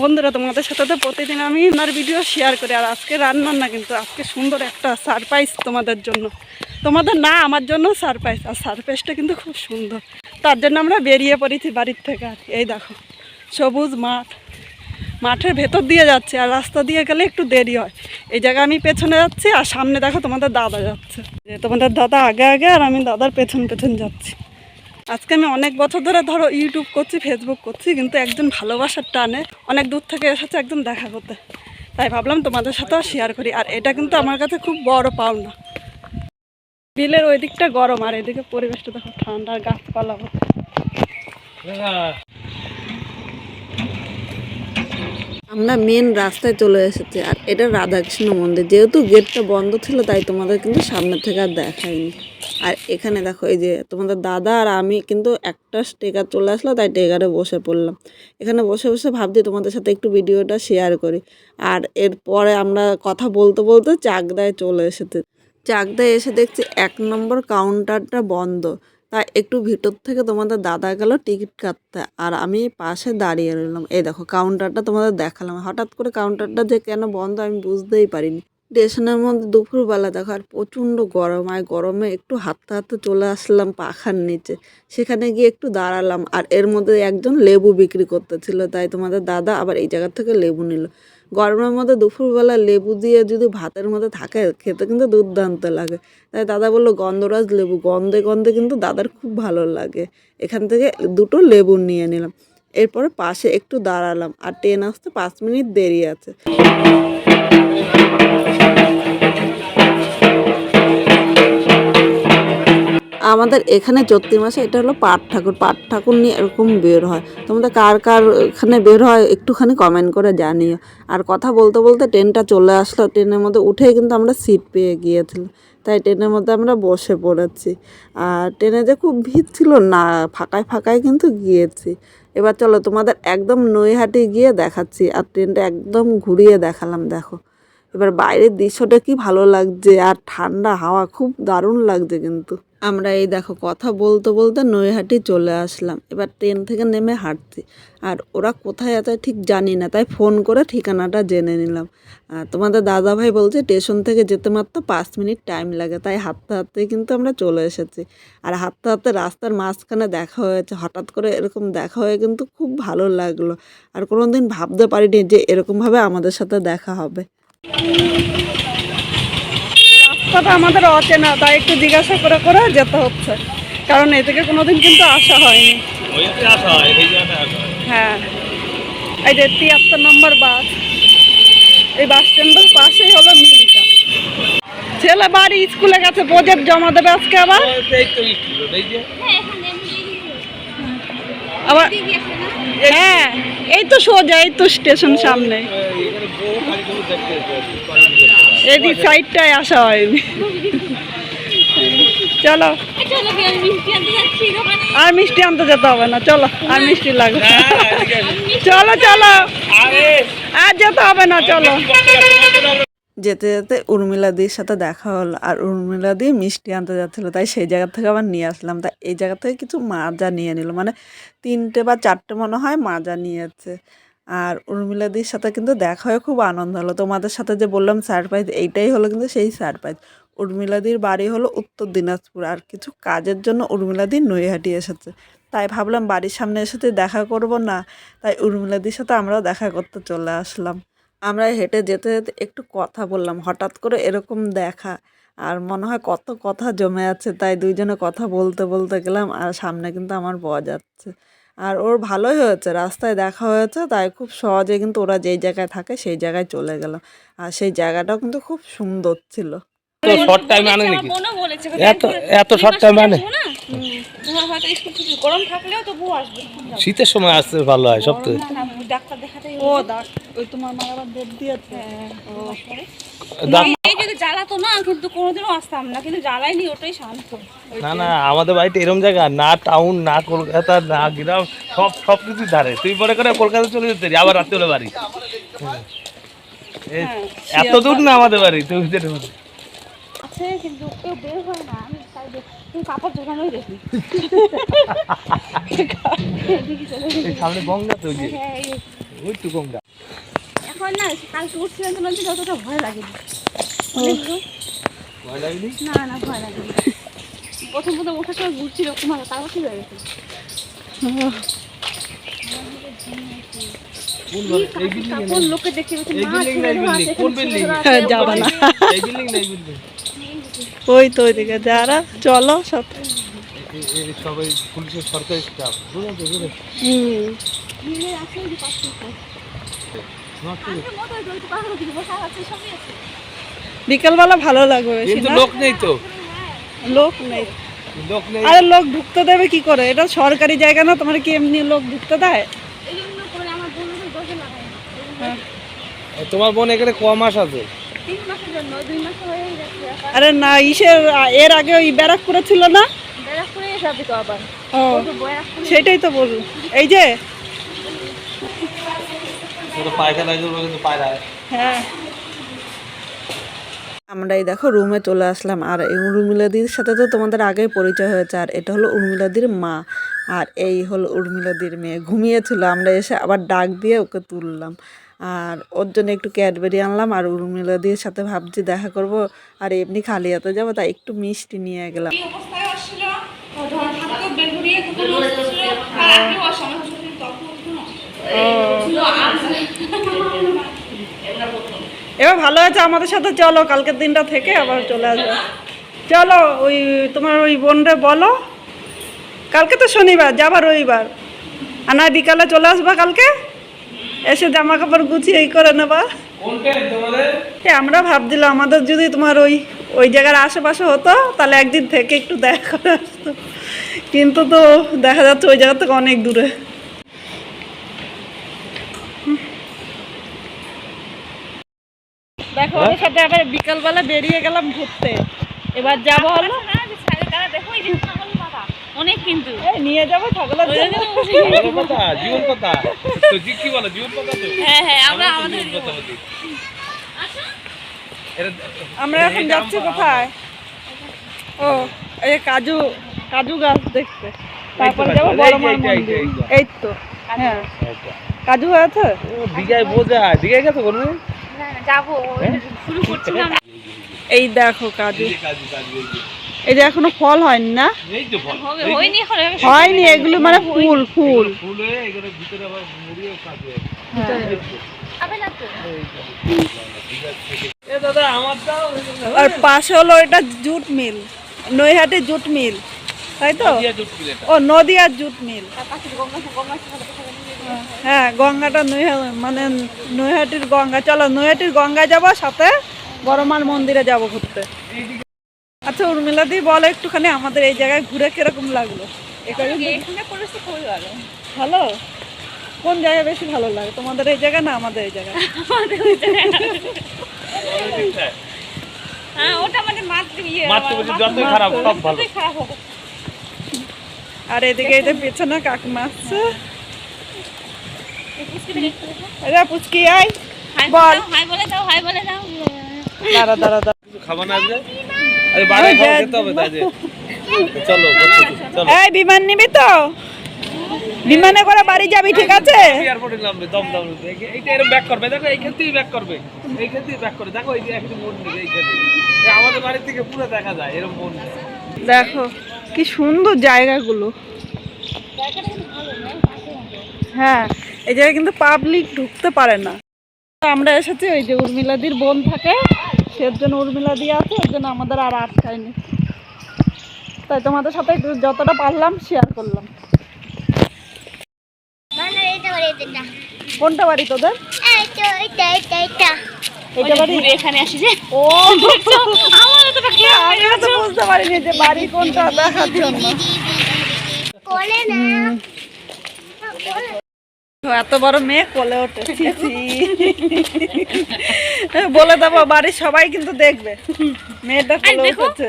বন্ধুরা, তোমাদের সাথে তো প্রতিদিন আমি ওনার ভিডিও শেয়ার করি, আর আজকে রান্নার না কিন্তু, আজকে সুন্দর একটা সারপ্রাইজ তোমাদের জন্য। তোমাদের না, আমার জন্য সারপ্রাইজ আর সারপ্রাইজটা কিন্তু খুব সুন্দর। তার জন্য আমরা বেরিয়ে পড়েছি বাড়ির থেকে, আর এই দেখো, সবুজ মাঠ। মাঠের ভেতর দিয়ে যাচ্ছে, আর রাস্তা দিয়ে গেলে একটু দেরি হয়। এই জায়গায় আমি পেছনে যাচ্ছি, আর সামনে দেখো তোমাদের দাদা যাচ্ছে। তোমাদের দাদা আগে আগে, আর আমি দাদার পেছন পেছন যাচ্ছি। আজকে আমি অনেক বছর ধরে ধরো ইউটিউব করছি ফেসবুক করছি, কিন্তু একজন ভালোবাসার টানে অনেক দূর থেকে এসেছে একদম দেখা করতে তাই ভাবলাম তোমাদের সাথেও শেয়ার করি, আর এটা কিন্তু আমার কাছে খুব বড় পাওনা বিলের ওই দিকটা গরম, আর এদিকে পরিবেশটা দেখো ঠান্ডা, গাছপালা। আমরা মেন রাস্তায় চলে এসেছি, আর এটা রাধাকৃষ্ণ মন্দির। যেহেতু গেটটা বন্ধ ছিল, তাই তোমাদের কিন্তু সামনে থেকে আর দেখায়নি আর এখানে দেখো, এই যে তোমাদের দাদা আর আমি কিন্তু একটা টেকার চলে আসলো, তাই টেকারে বসে পড়লাম। এখানে বসে বসে ভাবছি তোমাদের সাথে একটু ভিডিওটা শেয়ার করি। আর এরপরে আমরা কথা বলতে বলতে চাকদায় চলে এসেছে। চাকদায় এসে দেখছি এক নম্বর কাউন্টারটা বন্ধ। তাই একটু ভিতর থেকে তোমাদের দাদা গেল টিকিট কাটতে আর আমি পাশে দাঁড়িয়ে রইলাম। এই দেখো কাউন্টারটা তোমাদের দেখালাম। হঠাৎ করে কাউন্টারটা যে কেন বন্ধ আমি বুঝতেই পারিনি। স্টেশনের মধ্যে দুপুরবেলা দেখো, আর প্রচণ্ড গরম। আর গরমে একটু হাঁটতে হাঁটতে চলে আসলাম পাখার নিচে। সেখানে গিয়ে একটু দাঁড়ালাম। আর এর মধ্যে একজন লেবু বিক্রি করতেছিল। তাই তোমাদের দাদা আবার এই জায়গা থেকে লেবু নিল। গরমের মধ্যে দুপুরবেলা লেবু দিয়ে যদি ভাতের মধ্যে থাকে, খেতে কিন্তু দুর্দান্ত লাগে। তাই দাদা বলল, গন্ধরাজ লেবু। গন্ধে গন্ধে কিন্তু দাদার খুব ভালো লাগে। এখান থেকে দুটো লেবু নিয়ে নিলাম। এরপরে পাশে একটু দাঁড়ালাম। আর ট্রেন আসতে পাঁচ মিনিট দেরি আছে। আমাদের এখানে চৈত্রি মাসে এটা হলো পাট ঠাকুর। পাট ঠাকুর নিয়ে এরকম বের হয়। তোমাদের কার কার এখানে বের হয় একটুখানি কমেন্ট করে জানিও। আর কথা বলতে বলতে ট্রেনটা চলে আসলো। ট্রেনের মধ্যে উঠেই কিন্তু আমরা সিট পেয়ে গিয়েছিলাম। তাই ট্রেনের মধ্যে আমরা বসে পড়েছি। আর ট্রেনে যে খুব ভিড় ছিল না, ফাঁকায় ফাঁকায় কিন্তু গিয়েছি। এবার চলো তোমাদের একদম নৈহাটি গিয়ে দেখাচ্ছি। আর ট্রেনটা একদম ঘুরিয়ে দেখালাম, দেখো। এবার বাইরের দৃশ্যটা কি ভালো লাগছে। আর ঠান্ডা হাওয়া, খুব দারুণ লাগছে কিন্তু। আমরা এই দেখো কথা বলতে বলতে নৈহাটি চলে আসলাম। এবার ট্রেন থেকে নেমে হাঁটছি। আর ওরা কোথায় আছে ঠিক জানি না, তাই ফোন করে ঠিকানাটা জেনে নিলাম। আর তোমাদের দাদা ভাই বলছে, স্টেশন থেকে যেতে মাত্র পাঁচ মিনিট টাইম লাগে। তাই হাঁটতে হাঁটতে কিন্তু আমরা চলে এসেছি। আর হাঁটতে হাঁটতে রাস্তার মাঝখানে দেখা হয়েছে। হঠাৎ করে এরকম দেখা হয়ে কিন্তু খুব ভালো লাগল। আর কোনো দিন ভাবতে পারিনি যে এরকমভাবে আমাদের সাথে দেখা হবে। রাস্তাটা আমাদের অচেনা তাই একটু জিজ্ঞাসা করে করে যেতে হচ্ছে। কারণ এ থেকে কোনোদিন কিন্তু আসা হয়নি। হয় এই হয়। হ্যাঁ। যে তিয়াত্তর নম্বর বাস এই বাস স্ট্যান্ডের পাশেই হলো মিলটা। ছেলে বাড়ি স্কুলে গেছে প্রজেক্ট জমা দেবে আজকে আবার? এই তো স্কুল এই যে। আবার হ্যাঁ এই তো সোজা এই তো স্টেশন সামনে এখানে বহু খালি খালি দেখতে এদিক সাইডটায় আসা হয়নি চলো। আর মিষ্টি আনতে যেতে হবে না, চলো, আর মিষ্টি লাগবে। চলো চলো। আর যেতে হবে না, চলো। যেতে যেতে উর্মিলাদির সাথে দেখা হলো, আর উর্মিলাদি মিষ্টি আনতে যাচ্ছিল, তাই সেই জায়গা থেকে আবার নিয়ে আসলাম। তাই এই জায়গা থেকে কিছু মাজা নিয়ে নিল মানে তিনটে বা চারটে মনে হয় মাজা নিয়েছে। আর উর্মিলাদির সাথে কিন্তু দেখা হয়ে খুব আনন্দ হলো। তোমাদের সাথে যে বললাম সারপ্রাইজ এইটাই হলো কিন্তু সেই সারপ্রাইজ উর্মিলাদির বাড়ি হলো উত্তর দিনাজপুর আর কিছু কাজের জন্য উর্মিলাদি নৈহাটি এসেছে। তাই ভাবলাম বাড়ির সামনে এসেতে দেখা করব না, তাই উর্মিলাদির সাথে আমরাও দেখা করতে চলে আসলাম। আমরা হেঁটে যেতে যেতে একটু কথা বললাম, হঠাৎ করে এরকম দেখা। আর মনে হয় কত কথা জমে আছে, তাই দুইজনে কথা বলতে বলতে গেলাম আর সামনে কিন্তু আমার বর যাচ্ছে। আর ওর ভালোই হয়েছে রাস্তায় দেখা হয়েছে তাই খুব সহজে কিন্তু ওরা যেই জায়গায় থাকে সেই জায়গায় চলে গেল। আর সেই জায়গাটাও কিন্তু খুব সুন্দর ছিল। তো শর্ট টাইম আনে নাকি? এত এত শর্ট টাইম আনে? আসবে। শীতের সময় আসতে ভালো হয় সব তো। না না ডাক্তার দেখাতে ও দাগ ওই তোমার মা আবার ডেট দিয়েছে। এই যদি জ্বালাতো না কিন্তু কোনোদিনও আসতাম না কিন্তু জ্বালাইনি ওটাই শান্ত। না না আমাদের বাড়িতে এরকম জায়গা না টাউন না কলকাতা না গ্রাম সব সব কিছু ধারে। তুই পরে করে কলকাতা চলে যেতে পারি, আবার বাড়ি। এত দূর না আমাদের বাড়ি তুই যেতে পারি আছে কিন্তু কেউ বের হয় না আমি তাই তুমি কাপড় জোগানোই দেখি। এদিকে চলে এসেছি। এই সামনে গঙ্গা তো ওই হ্যাঁ, ওই তো গঙ্গা। এখন না কালকে উঠছিলাম তো অতটা ভয় লাগেনি ভয় লাগেনি? না না ভয় লাগেনি। প্রথম প্রথম ওঠার সময় ঘুরছিল তোমার তারপর ঠিক হয়ে গেছে। কোন দেখতে না। হ্যাঁ, যাবা ওই তো ওইদিকে যারা চলো সব। সবাই পুলিশের সরকারি স্টাফ হুম। বিকালবেলা ভালো লাগবে কিন্তু লোক নেই তো। লোক নেই। লোক নেই। আরে লোক ঢুকতে দেবে কি করে? এটা সরকারি জায়গা না তোমার কি এমনি লোক ঢুকতে দেয়। তোমার বোন এখানে ক মাস আছে? তিন মাসের জন্য দুই মাস হয়ে যাচ্ছে এখন আরে না? ইসের এর আগে ওই ব্যারাকপুরে ছিল না সেটাই তো বলুন এই যে পায়খানা কিন্তু পায়রা হ্যাঁ। আমরা এই দেখো রুমে চলে আসলাম আর এই উর্মিলাদির সাথে তো তোমাদের আগেই পরিচয় হয়েছে আর এটা হলো উর্মিলাদির মা আর এই হলো উর্মিলাদির মেয়ে। ঘুমিয়েছিল আমরা এসে আবার ডাক দিয়ে ওকে তুললাম আর ওর জন্য একটু ক্যাডবেরি আনলাম আর উর্মিলাদির সাথে ভাবছি দেখা করব আর এমনি খালি হাতে যাব তাই একটু মিষ্টি নিয়ে গেলাম। এবার ভালো আছে আমাদের সাথে চলো কালকের দিনটা থেকে আবার চলে আসবে। চলো ওই তোমার ওই বোনরে বলো। কালকে তো শনিবার যাবার রবিবার। আর না বিকালে চলে আসবা কালকে? এসে জামা কাপড় গুছিয়ে এই করে নেবা। আমরা ভাবছিলাম আমাদের যদি তোমার ওই ওই জায়গার আশেপাশে হতো তাহলে একদিন থেকে একটু দেখা করে আসতো। কিন্তু তো দেখা যাচ্ছে ওই জায়গা থেকে অনেক দূরে। দেখো সাথে আবার বিকালবেলা বেরিয়ে গেলাম ঘুরতে। এবার যাব হলো দেখো এই যে ছাগল বাবা অনেক কিন্তু। নিয়ে যাব ছাগলের কথা জীবন কথা তো জি কি বলো জীবন কথা তো? হ্যাঁ হ্যাঁ আমরা আমাদের এখন যাচ্ছি কোথায়? ও এই যে কাজু কাজু গাছ দেখতে। তারপরে যাব বড় মন্দির। এই তো হ্যাঁ। কাজু হয়েছে? ও দীঘায় বোঝায় দীঘায় গেছো কোনদিন? এই দেখো কাজু। এই যে এখনও ফল হয়নি না? হয়নি এগুলো মানে ফুল ফুল। ফুল হয়ে এগুলো ভিতরে আবার মুড়িয়ে কাজু আছে। হবে না তো। এ দাদা আমার দাও আর পাশে হলো এটা jute mill Naihati jute mill. তাই তো? ও নদিয়ার জুট মিল। হ্যাঁ গঙ্গাটা নৈহা মানে নৈহাটির গঙ্গা চলো নৈহাটির গঙ্গা যাব সাথে বড়মার মন্দিরে যাব ঘুরতে। আচ্ছা উর্মিলা দি বলো একটুখানি আমাদের এই জায়গায় ঘুরে কীরকম লাগল? ভালো। কোন জায়গায় বেশি ভালো লাগে? তোমাদের এই জায়গা না আমাদের এই জায়গা? হ্যাঁ ওটা মানে ইয়ে আর এদিকে এই যে পেছনে কাকিমা আসছে এই আরে পুচকি আই বল। বল। হাই বলে দাও হাই বলে দাও। দাঁড়া দাঁড়া দাঁড়া। কিছু খাবার না আজকে? আরে খাওয়া খেতে হবে তাই যে। চলো চলো। এই বিমান নিবি তো? বিমানে করে বাড়ি যাবি ঠিক আছে? এয়ারপোর্টে নামবে দম দম। এইটা এরকম ব্যাক করবে দেখো এইখান থেকেই ব্যাক করবে। এইখান থেকেই ব্যাক করে দেখো এই যে একটা মন এইখানে এই আমাদের বাড়ি থেকে পুরো দেখা যায় এরকম মন দেখো কি সুন্দর জায়গাগুলো। হ্যাঁ এই জায়গায় কিন্তু পাবলিক ঢুকতে পারে না আমরা এসেছি ওই যে উর্মিলাদির বোন থাকে সের জন্য উর্মিলাদি আছে ওর জন্য আমাদের আর আটকায়নি তাই তোমাদের সাথে যতটা পারলাম শেয়ার করলাম মানে কোনটা বাড়ি তোদের এখানে আসি যে ও বুঝতে পারিনি বাড়ি কোনটা দেখার জন্য এত বড় মেয়ে কোলে ওঠে। বলে দেবো বাড়ির সবাই কিন্তু দেখবে। মেয়েটা কোলে উঠেছে।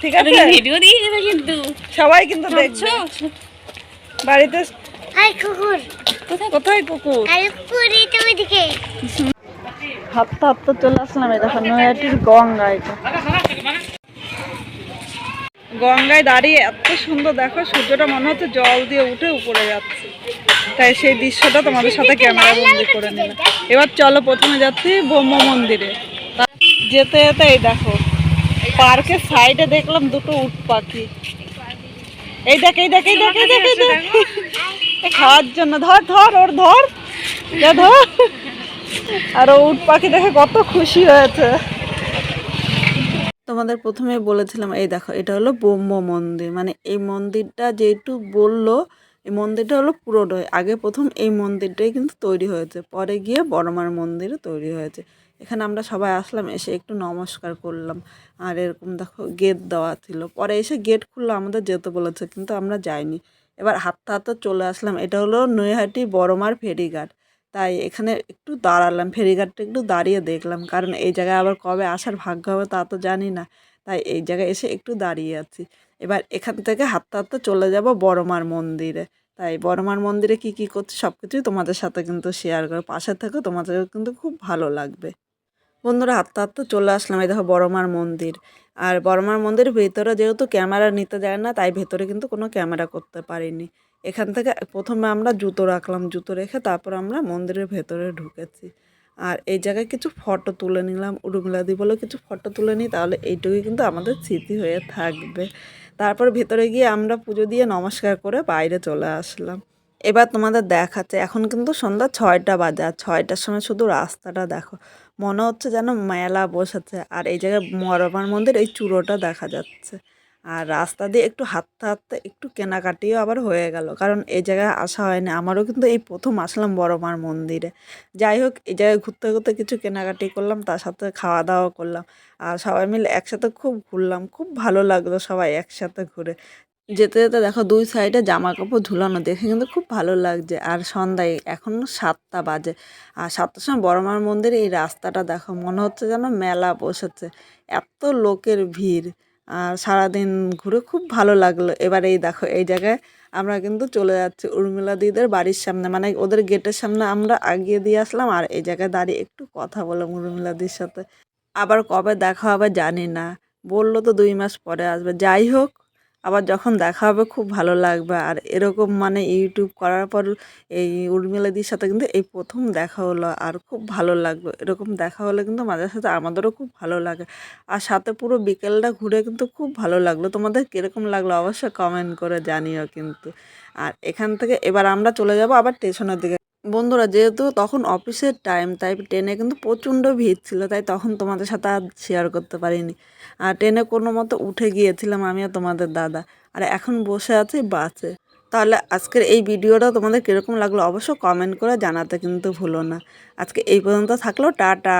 ঠিক আছে? ভিডিও দিয়ে কিন্তু। সবাই কিন্তু দেখছ বাড়িতে হাই কুকুর। কোথায়? কুকুর? হাঁটতে হাঁটতে চলে আসলাম এই দেখো নয়াটির গঙ্গা এটা। গঙ্গায় দাঁড়িয়ে এত সুন্দর দেখো সূর্যটা মনে হচ্ছে জল দিয়ে উঠে উপরে যাচ্ছে। তাই সেই দৃশ্যটা তোমাদের সাথে ক্যামেরা বন্দি করে নিলাম। এবার চলো প্রথমে যাচ্ছি ব্রহ্ম মন্দিরে। যেতে যেতে এই দেখো, পার্কের সাইডে দেখলাম দুটো উট পাখি। এই দেখ এই দেখ, এই খাওয়ার জন্য, ধর ধর, ওর ধর। ধর। আর উট পাখি দেখে কত খুশি হয়েছে। তোমাদের প্রথমে বলেছিলাম, এই দেখো, এটা হলো ব্রহ্ম মন্দির। মানে এই মন্দিরটা যেটু বলল এই মন্দিরটা হলো পুরোটাই আগে প্রথম এই মন্দিরটাই কিন্তু তৈরি হয়েছে। পরে গিয়ে বড়মার মন্দিরে তৈরি হয়েছে। এখানে আমরা সবাই আসলাম, এসে একটু নমস্কার করলাম। আর এরকম দেখো গেট দেওয়া ছিল। পরে এসে গেট খুললো, আমাদের যেতে বলেছে, কিন্তু আমরা যাইনি। এবার হাঁটতে হাঁটতে চলে আসলাম। এটা হলো নৈহাটি বড়মার ফেরিঘাট। তাই এখানে একটু দাঁড়ালাম। ফেরিঘাটটা একটু দাঁড়িয়ে দেখলাম। কারণ এই জায়গায় আবার কবে আসার ভাগ্য হবে তা তো জানি না। তাই এই জায়গায় এসে একটু দাঁড়িয়ে আছি। এবার এখান থেকে হাঁটতে হাঁটতে চলে যাব বড়মার মন্দিরে। তাই বড়মার মন্দিরে কি কি করছি সব কিছুই তোমাদের সাথে কিন্তু শেয়ার করে পাশে থেকে, তোমাদের কিন্তু খুব ভালো লাগবে। বন্ধুরা, হাঁটতে হাঁটতে চলে আসলাম এই দেখো বড়মার মন্দির। আর বড়মার মন্দিরের ভেতরে যেহেতু ক্যামেরা নিতে যায় না, তাই ভেতরে কিন্তু কোনো ক্যামেরা করতে পারিনি। এখান থেকে প্রথমে আমরা জুতো রাখলাম, জুতো রেখে তারপর আমরা মন্দিরের ভেতরে ঢুকেছি। আর এই জায়গায় কিছু ফটো তুলে নিলাম উড়ুমিলাদি বলে কিছু ফটো তুলে নিই, তাহলে এইটুকুই কিন্তু আমাদের স্মৃতি হয়ে থাকবে। তারপর ভেতরে গিয়ে আমরা পুজো দিয়ে নমস্কার করে বাইরে চলে আসলাম। এবার তোমাদের দেখাচ্ছে, এখন কিন্তু সন্ধ্যা ছয়টা বাজে আর ছয়টার সময় শুধু রাস্তাটা দেখো। মনে হচ্ছে যেন মেলা বসেছে আর এই জায়গায় মরমার মন্দির, এই চূড়োটা দেখা যাচ্ছে। আর রাস্তা দিয়ে একটু হাঁটতে হাঁটতে একটু কেনাকাটিও আবার হয়ে গেল। কারণ এই জায়গায় আসা হয়নি। আমারও কিন্তু এই প্রথম আসলাম বড়মার মন্দিরে। যাই হোক, এই জায়গায় ঘুরতে ঘুরতে কিছু কেনাকাটি করলাম, তার সাথে খাওয়া দাওয়া করলাম। আর সবাই মিলে একসাথে খুব ঘুরলাম। খুব ভালো লাগল সবাই একসাথে ঘুরে। যেতে যেতে দেখো দুই সাইডে জামা কাপড় ঝুলানো। দেখে কিন্তু খুব ভালো লাগছে। আর সন্ধ্যায় এখন সাতটা বাজে। আর সাতটার সময় বড়মার মন্দিরে এই রাস্তাটা দেখো, মনে হচ্ছে যেন মেলা বসেছে। এত লোকের ভিড়। সারাদিন ঘুরে খুব ভালো লাগল। এবার এই দেখো, এই জায়গায় আমরা কিন্তু চলে যাচ্ছি উর্মিলা দিদের বাড়ির সামনে। মানে ওদের গেটের সামনে আমরা আগিয়ে দিয়ে আসলাম আর এই জায়গায় দাঁড়িয়ে একটু কথা বললাম উর্মিলা দিদির সাথে। আবার কবে দেখা হবে জানি না। বলল তো দুই মাস পরে আসবে। যাই হোক আবার যখন দেখা হবে খুব ভালো লাগবে। আর এরকম মানে ইউটিউব করার পর এই উর্মিলাদির সাথে কিন্তু এই প্রথম দেখা হলো আর খুব ভালো লাগল। এরকম দেখা হলে কিন্তু মাঝে সাথে আমাদেরও খুব ভালো লাগে। আর সাথে পুরো বিকেলটা ঘুরে কিন্তু খুব ভালো লাগল। তোমাদের কীরকম লাগল অবশ্যই কমেন্ট করে জানিও কিন্তু। আর এখান থেকে এবার আমরা চলে যাব আবার স্টেশনের দিকে। বন্ধুরা, যেহেতু তখন অফিসের টাইম তাই ট্রেনে কিন্তু প্রচণ্ড ভিড় ছিল, তাই তখন তোমাদের সাথে আর শেয়ার করতে পারিনি। আর ট্রেনে কোনো মতো উঠে গিয়েছিলাম আমি আর তোমাদের দাদা, আর এখন বসে আছি বাসে। তাহলে আজকের এই ভিডিওটা তোমাদের কীরকম লাগল অবশ্য কমেন্ট করে জানাতে কিন্তু ভুলো না। আজকে এই পর্যন্ত থাকল, টাটা!